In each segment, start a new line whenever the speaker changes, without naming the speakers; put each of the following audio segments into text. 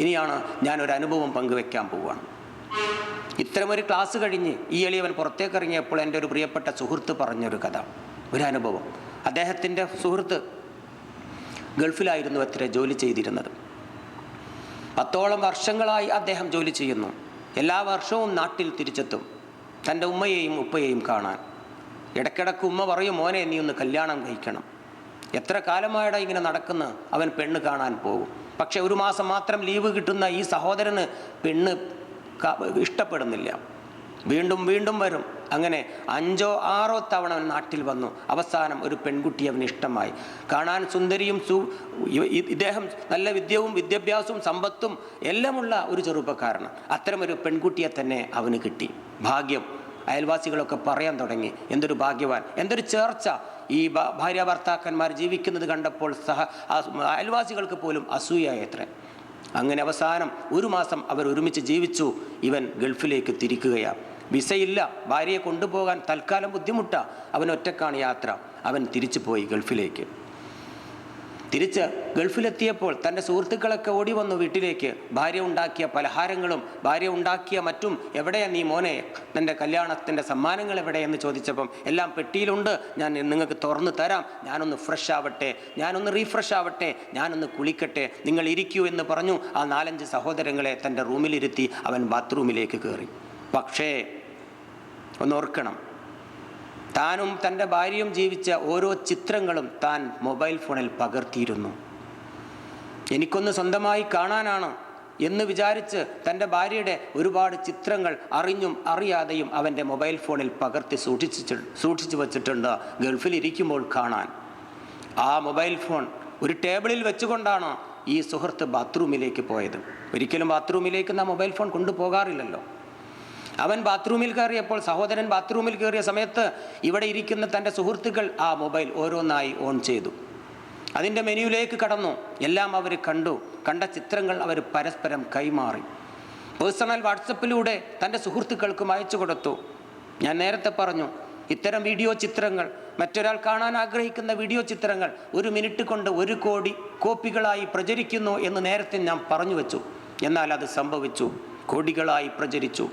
ഇനിയാണ് ഞാനൊരു അനുഭവം പങ്കുവെക്കാൻ പോവുകയാണ് ഇത്തരമൊരു ക്ലാസ് കഴിഞ്ഞ് ഈ എളിയവൻ പുറത്തേക്ക് ഇറങ്ങിയപ്പോൾ എന്റെ ഒരു പ്രിയപ്പെട്ട സുഹൃത്ത് പറഞ്ഞൊരു കഥ ഒരു അനുഭവം അദ്ദേഹത്തിന്റെ സുഹൃത്ത് ഗൾഫിലായിരുന്നു അത്ര ജോലി ചെയ്തിരുന്നത്. പത്തോളം വർഷങ്ങളായി അദ്ദേഹം ജോലി ചെയ്യുന്നു. എല്ലാ വർഷവും നാട്ടിൽ തിരിച്ചെത്തും. തന്റെ ഉമ്മയെയും ഉപ്പയെയും കാണാൻ. ഇടയ്ക്കിടയ്ക്ക് ഉമ്മ പറയും മോനെ നീ ഒന്ന് കല്യാണം കഴിക്കണം. എത്ര കാലമായിടാ ഇങ്ങനെ നടക്കുന്ന? അവൻ പെണ്ണ് കാണാൻ പോകും. പക്ഷെ ഒരു മാസം മാത്രം ലീവ് കിട്ടുന്ന ഈ സഹോദരന് പെണ്ണ് ഇഷ്ടപ്പെടുന്നില്ല. വീണ്ടും വീണ്ടും വരും. അങ്ങനെ അഞ്ചോ ആറോ തവണ അവൻ നാട്ടിൽ വന്നു. അവസാനം ഒരു പെൺകുട്ടി അവന് ഇഷ്ടമായി. കാണാൻ സുന്ദരിയും സു ഇദ്ദേഹം നല്ല വിദ്യവും വിദ്യാഭ്യാസവും സമ്പത്തും എല്ലാമുള്ള ഒരു ചെറുപ്പക്കാരന് അത്തരമൊരു പെൺകുട്ടിയെ തന്നെ അവന് കിട്ടി. ഭാഗ്യം. അയൽവാസികളൊക്കെ പറയാൻ തുടങ്ങി. എന്തൊരു ഭാഗ്യവാൻ. എന്തൊരു ചേർച്ച. ഈ ഭാര്യ ഭർത്താക്കന്മാർ ജീവിക്കുന്നത് കണ്ടപ്പോൾ സഹ അയൽവാസികൾക്ക് പോലും അസൂയായത്രേ അങ്ങനെ അവസാനം ഒരു മാസം അവർ ഒരുമിച്ച് ജീവിച്ചു. ഇവൻ ഗൾഫിലേക്ക് തിരിക്കുകയാണ് വിസയില്ല. ഭാര്യയെ കൊണ്ടുപോകാൻ തൽക്കാലം ബുദ്ധിമുട്ടാണ് അവൻ ഒറ്റക്കാണ് യാത്ര. അവൻ തിരിച്ചു പോയി ഗൾഫിലേക്ക്. തിരിച്ച് ഗൾഫിലെത്തിയപ്പോൾ തന്റെ സുഹൃത്തുക്കളൊക്കെ ഓടി വന്നു വീട്ടിലേക്ക്. ഭാര്യ ഉണ്ടാക്കിയ പലഹാരങ്ങളും ഭാര്യ ഉണ്ടാക്കിയ മറ്റും എവിടെയാ നീ മോനെ? തന്റെ കല്യാണത്തിന്റെ സമ്മാനങ്ങൾ എവിടെയെന്ന് ചോദിച്ചപ്പം എല്ലാം പെട്ടിയിലുണ്ട്. ഞാൻ നിങ്ങൾക്ക് തുറന്നു തരാം. ഞാനൊന്ന് ഫ്രഷ് ആവട്ടെ. ഞാനൊന്ന് റീഫ്രഷ് ആവട്ടെ. ഞാനൊന്ന് കുളിക്കട്ടെ. നിങ്ങൾ ഇരിക്കൂ എന്ന് പറഞ്ഞു ആ നാലഞ്ച് സഹോദരങ്ങളെ തന്റെ റൂമിലിരുത്തി അവൻ ബാത്റൂമിലേക്ക് കയറി പക്ഷേ ഒന്ന് ഓർക്കണം. താനും തന്റെ ഭാര്യയും ജീവിച്ച ഓരോ ചിത്രങ്ങളും താൻ മൊബൈൽ ഫോണിൽ പകർത്തിയിരുന്നു. എനിക്കൊന്ന് സ്വന്തമായി കാണാനാണ് എന്ന് വിചാരിച്ച് തന്റെ ഭാര്യയുടെ ഒരുപാട് ചിത്രങ്ങൾ അറിഞ്ഞും അറിയാതെയും അവന്റെ മൊബൈൽ ഫോണിൽ പകർത്തി സൂക്ഷിച്ചു സൂക്ഷിച്ചു വച്ചിട്ടുണ്ട് ഗൾഫിലിരിക്കുമ്പോൾ കാണാൻ. ആ മൊബൈൽ ഫോൺ ഒരു ടേബിളിൽ വെച്ചുകൊണ്ടാണ് ഈ സുഹൃത്ത് ബാത്റൂമിലേക്ക് പോയത്. ഒരിക്കലും ബാത്റൂമിലേക്ക് നാം മൊബൈൽ ഫോൺ കൊണ്ടുപോകാറില്ലല്ലോ. അവൻ ബാത്റൂമിൽ കയറിയപ്പോൾ സഹോദരൻ ബാത്റൂമിൽ കയറിയ സമയത്ത് ഇവിടെ ഇരിക്കുന്ന തന്റെ സുഹൃത്തുക്കൾ ആ മൊബൈൽ ഓരോന്നായി ഓൺ ചെയ്തു. അതിന്റെ മെനുവിലേക്ക് കടന്നു. എല്ലാം അവർ കണ്ടു. കണ്ട ചിത്രങ്ങൾ അവർ പരസ്പരം കൈമാറി. പേഴ്സണൽ വാട്സപ്പിലൂടെ തന്റെ സുഹൃത്തുക്കൾക്കും അയച്ചു കൊടുത്തു. ഞാൻ നേരത്തെ പറഞ്ഞു ഇത്തരം വീഡിയോ ചിത്രങ്ങൾ മറ്റൊരാൾ കാണാൻ ആഗ്രഹിക്കുന്ന വീഡിയോ ചിത്രങ്ങൾ ഒരു മിനിറ്റ് കൊണ്ട് ഒരു കോടി കോപ്പികളായി പ്രചരിക്കുന്നു എന്ന് നേരത്തെ ഞാൻ പറഞ്ഞു വെച്ചു. എന്നാൽ അത് സംഭവിച്ചു. കോടികളായി പ്രചരിച്ചു.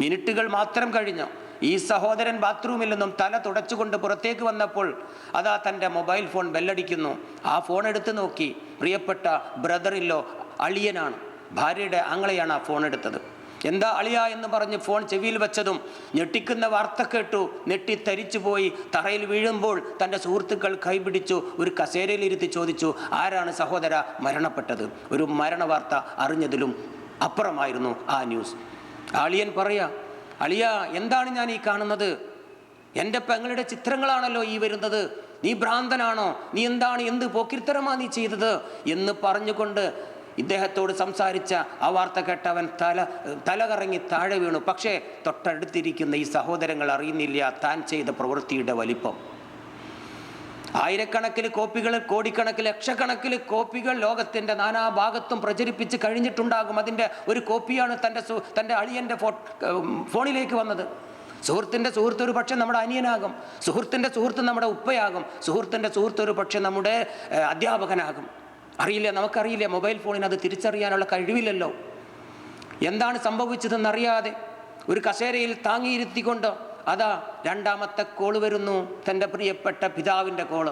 മിനിറ്റുകൾ മാത്രം കഴിഞ്ഞു. ഈ സഹോദരൻ ബാത്റൂമിൽ നിന്നും തല തുടച്ചുകൊണ്ട് പുറത്തേക്ക് വന്നപ്പോൾ അതാ തന്റെ മൊബൈൽ ഫോൺ ബെല്ലടിക്കുന്നു. ആ ഫോൺ എടുത്തു നോക്കി. പ്രിയപ്പെട്ട ബ്രദറില്ലോ അളിയനാണ്. ഭാര്യയുടെ അങ്ങളെയാണ് ആ ഫോൺ എടുത്തത്. എന്താ അളിയ എന്ന് പറഞ്ഞ് ഫോൺ ചെവിയിൽ വെച്ചതും ഞെട്ടിക്കുന്ന വാർത്ത കേട്ടു. ഞെട്ടി തരിച്ചു പോയി. തറയിൽ വീഴുമ്പോൾ തന്റെ സുഹൃത്തുക്കൾ കൈപിടിച്ചു ഒരു കസേരയിലിരുത്തി ചോദിച്ചു ആരാണ് സഹോദര മരണപ്പെട്ടത്? ഒരു മരണ വാർത്ത അറിഞ്ഞതിലും അപ്പുറമായിരുന്നു ആ ന്യൂസ്. അളിയൻ പറയാ അളിയ എന്താണ് ഞാൻ ഈ കാണുന്നത്? എന്റെ പെങ്ങളുടെ ചിത്രങ്ങളാണല്ലോ ഈ വരുന്നത്. നീ ഭ്രാന്തനാണോ? നീ എന്താണ് എന്ത് പോക്കിരിത്തരമാ നീ ചെയ്തത്? എന്ന് പറഞ്ഞുകൊണ്ട് ഇദ്ദേഹത്തോട് സംസാരിച്ച ആ വാർത്ത കേട്ടവൻ തല തല കറങ്ങി താഴെ വീണു. പക്ഷേ തൊട്ടടുത്തിരിക്കുന്ന ഈ സഹോദരങ്ങൾ അറിയുന്നില്ല താൻ ചെയ്ത പ്രവൃത്തിയുടെ വലിപ്പം. ആയിരക്കണക്കിന് കോപ്പികൾ കോടിക്കണക്കിന് ലക്ഷക്കണക്കിന് കോപ്പികൾ ലോകത്തിന്റെ നാനാഭാഗത്തും പ്രചരിപ്പിച്ച് കഴിഞ്ഞിട്ടുണ്ടാകും. അതിന്റെ ഒരു കോപ്പിയാണ് തന്റെ തന്റെ അളിയന്റെ ഫോ ഫോണിലേക്ക് വന്നത്. സുഹൃത്തിന്റെ സുഹൃത്ത് ഒരു പക്ഷേ നമ്മുടെ അനിയനാകും. സുഹൃത്തിന്റെ സുഹൃത്ത് നമ്മുടെ ഉപ്പയാകും. സുഹൃത്തിന്റെ സുഹൃത്ത് ഒരു പക്ഷേ നമ്മുടെ അധ്യാപകനാകും. അറിയില്ല നമുക്കറിയില്ല മൊബൈൽ ഫോണിന് അത് തിരിച്ചറിയാനുള്ള കഴിവില്ലല്ലോ. എന്താണ് സംഭവിച്ചതെന്നറിയാതെ ഒരു കസേരയിൽ താങ്ങിയിരുത്തിക്കൊണ്ട് അതാ രണ്ടാമത്തെ കോൾ വരുന്നു തന്റെ പ്രിയപ്പെട്ട പിതാവിന്റെ കോൾ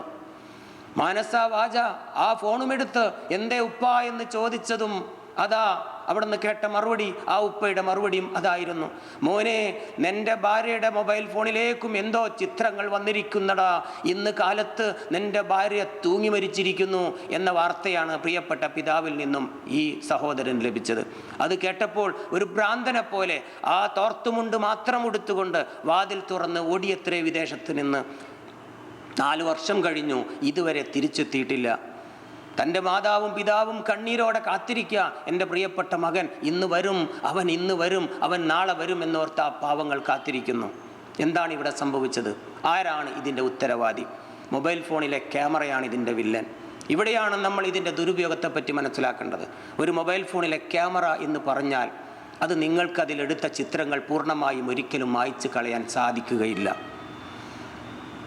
മാനസ വാച ആ ഫോണുമെടുത്ത് എന്തേ ഉപ്പ? എന്ന് ചോദിച്ചതും അതാ അവിടുന്ന് കേട്ട മറുപടി ആ ഉപ്പയുടെ മറുപടിയും അതായിരുന്നു. മോനെ നിന്റെ ഭാര്യയുടെ മൊബൈൽ ഫോണിലേക്കും എന്തോ ചിത്രങ്ങൾ വന്നിരിക്കുന്നടാ. ഇന്ന് കാലത്ത് നിന്റെ ഭാര്യ തൂങ്ങി മരിച്ചിരിക്കുന്നു എന്ന വാർത്തയാണ് പ്രിയപ്പെട്ട പിതാവിൽ നിന്നും ഈ സഹോദരൻ ലഭിച്ചത്. അത് കേട്ടപ്പോൾ ഒരു ഭ്രാന്തനെ പോലെ ആ തോർത്തുമുണ്ട് മാത്രം ഉടുത്തുകൊണ്ട് വാതിൽ തുറന്ന് ഓടിയത്രേ വിദേശത്ത് നിന്ന്. നാലു വർഷം കഴിഞ്ഞു ഇതുവരെ തിരിച്ചെത്തിയിട്ടില്ല. തന്റെ മാതാവും പിതാവും കണ്ണീരോടെ കാത്തിരിക്കുക. എന്റെ പ്രിയപ്പെട്ട മകൻ ഇന്ന് വരും അവൻ ഇന്ന് വരും അവൻ നാളെ വരും എന്നോർത്ത് ആ പാവങ്ങൾ കാത്തിരിക്കുന്നു. എന്താണ് ഇവിടെ സംഭവിച്ചത്? ആരാണ് ഇതിന്റെ ഉത്തരവാദി? മൊബൈൽ ഫോണിലെ ക്യാമറയാണ് ഇതിന്റെ വില്ലൻ. ഇവിടെയാണ് നമ്മൾ ഇതിന്റെ ദുരുപയോഗത്തെപ്പറ്റി മനസ്സിലാക്കേണ്ടത്. ഒരു മൊബൈൽ ഫോണിലെ ക്യാമറ എന്ന് പറഞ്ഞാൽ അത് നിങ്ങൾക്കതിലെടുത്ത ചിത്രങ്ങൾ പൂർണമായും ഒരിക്കലും മായ്ച്ചു കളയാൻ സാധിക്കുകയില്ല.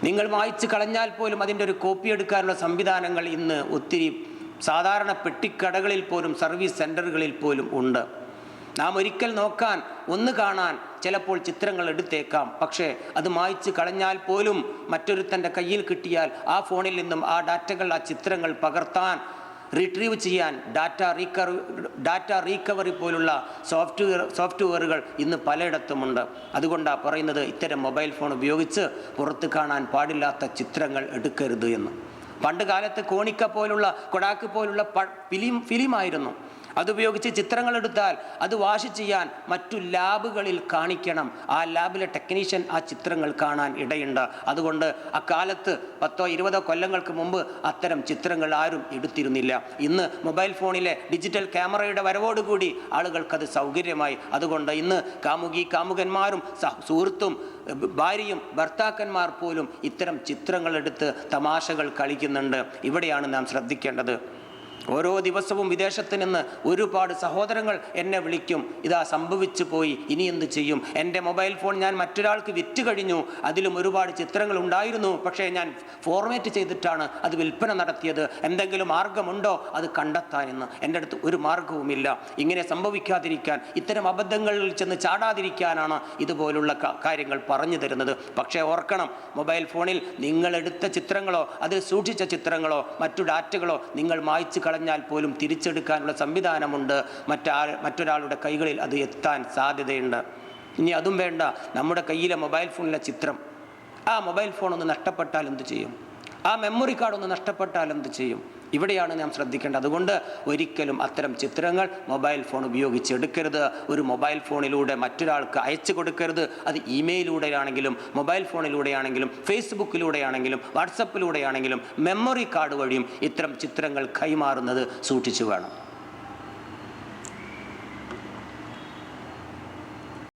നിങ്ങൾ വായിച്ചു കളഞ്ഞാൽ പോലും അതിന്റെ ഒരു കോപ്പി എടുക്കാനുള്ള സംവിധാനങ്ങൾ ഇന്ന് ഒത്തിരി സാധാരണ പെട്ടിക്കടകളിൽ പോലും സർവീസ് സെന്ററുകളിൽ പോലും ഉണ്ട്. നാം ഒരിക്കൽ നോക്കാൻ ഒന്ന് കാണാൻ ചിലപ്പോൾ ചിത്രങ്ങൾ എടുത്തേക്കാം. പക്ഷേ അത് മായ്ച്ച് കളഞ്ഞാൽ പോലും മറ്റൊരുത്തന്റെ കയ്യിൽ കിട്ടിയാൽ ആ ഫോണിൽ നിന്നും ആ ഡാറ്റകൾ ആ ചിത്രങ്ങൾ പകർത്താൻ റിട്രീവ് ചെയ്യാൻ ഡാറ്റ റീകവറി ഡാറ്റ റീകവറി പോലുള്ള സോഫ്റ്റ്വെയർ സോഫ്റ്റ്വെയറുകൾ ഇന്ന് പലയിടത്തുമുണ്ട്. അതുകൊണ്ടാണ് പറയുന്നത് ഇത്തരം മൊബൈൽ ഫോൺ ഉപയോഗിച്ച് പുറത്ത് കാണാൻ പാടില്ലാത്ത ചിത്രങ്ങൾ എടുക്കരുത് എന്ന്. പണ്ട് കാലത്ത് കോണിക്ക പോലുള്ള കൊടാക്ക് പോലുള്ള ഫിലിം ഫിലിമായിരുന്നു. അതുപയോഗിച്ച് ചിത്രങ്ങൾ എടുത്താൽ അത് വാഷ് ചെയ്യാൻ മറ്റു ലാബുകളിൽ കാണിക്കണം. ആ ലാബിലെ ടെക്നീഷ്യൻ ആ ചിത്രങ്ങൾ കാണാൻ ഇടയുണ്ട്. അതുകൊണ്ട് അക്കാലത്ത് പത്തോ ഇരുപതോ കൊല്ലങ്ങൾക്ക് മുമ്പ് അത്തരം ചിത്രങ്ങൾ ആരും എടുത്തിരുന്നില്ല. ഇന്ന് മൊബൈൽ ഫോണിലെ ഡിജിറ്റൽ ക്യാമറയുടെ വരവോടുകൂടി ആളുകൾക്കത് സൗകര്യമായി. അതുകൊണ്ട് ഇന്ന് കാമുകി കാമുകന്മാരും സഹ- സുഹൃത്തും ഭാര്യയും ഭർത്താക്കന്മാർ പോലും ഇത്തരം ചിത്രങ്ങൾ എടുത്ത് തമാശകൾ കളിക്കുന്നുണ്ട്. ഇവിടെയാണ് നാം ശ്രദ്ധിക്കേണ്ടത്. ഓരോ ദിവസവും വിദേശത്ത് നിന്ന് ഒരുപാട് സഹോദരങ്ങൾ എന്നെ വിളിക്കും. ഇതാ സംഭവിച്ചു പോയി ഇനി എന്ത് ചെയ്യും? എന്റെ മൊബൈൽ ഫോൺ ഞാൻ മറ്റൊരാൾക്ക് വിറ്റ് കഴിഞ്ഞു. അതിലും ഒരുപാട് ചിത്രങ്ങൾ ഉണ്ടായിരുന്നു. പക്ഷേ ഞാൻ ഫോർമാറ്റ് ചെയ്തിട്ടാണ് അത് വിൽപ്പന നടത്തിയത്. എന്തെങ്കിലും മാർഗമുണ്ടോ? അത് കണ്ടെത്താനെന്ന് എന്റെ അടുത്ത് ഒരു മാർഗവുമില്ല. ഇങ്ങനെ സംഭവിക്കാതിരിക്കാൻ ഇത്തരം അബദ്ധങ്ങളിൽ ചെന്ന് ചാടാതിരിക്കാനാണ് ഇതുപോലുള്ള കാര്യങ്ങൾ പറഞ്ഞു തരുന്നത്. പക്ഷേ ഓർക്കണം മൊബൈൽ ഫോണിൽ നിങ്ങൾ എടുത്ത ചിത്രങ്ങളോ അതിൽ സൂക്ഷിച്ച ചിത്രങ്ങളോ മറ്റു ഡാറ്റകളോ നിങ്ങൾ മായ്ച്ചു കളഞ്ഞാൽ പോലും തിരിച്ചെടുക്കാനുള്ള സംവിധാനമുണ്ട്. മറ്റാ മറ്റൊരാളുടെ കൈകളിൽ അത് എത്താൻ സാധ്യതയുണ്ട്. ഇനി അതും വേണ്ട. നമ്മുടെ കയ്യിലെ മൊബൈൽ ഫോണിലെ ചിത്രം. ആ മൊബൈൽ ഫോൺ ഒന്ന് നഷ്ടപ്പെട്ടാൽ എന്ത് ചെയ്യും? ആ മെമ്മറി കാർഡ് ഒന്ന് നഷ്ടപ്പെട്ടാൽ എന്ത് ചെയ്യും? ഇവിടെയാണ് നാം ശ്രദ്ധിക്കേണ്ടത്. അതുകൊണ്ട് ഒരിക്കലും അത്തരം ചിത്രങ്ങൾ മൊബൈൽ ഫോൺ ഉപയോഗിച്ച് എടുക്കരുത്. ഒരു മൊബൈൽ ഫോണിലൂടെ മറ്റൊരാൾക്ക് അയച്ചു കൊടുക്കരുത്. അത് ഇമെയിലൂടെയാണെങ്കിലും മൊബൈൽ ഫോണിലൂടെയാണെങ്കിലും ഫേസ്ബുക്കിലൂടെയാണെങ്കിലും വാട്സപ്പിലൂടെയാണെങ്കിലും മെമ്മറി കാർഡ് വഴിയും ഇത്തരം ചിത്രങ്ങൾ കൈമാറുന്നത് സൂക്ഷിച്ചു വേണം.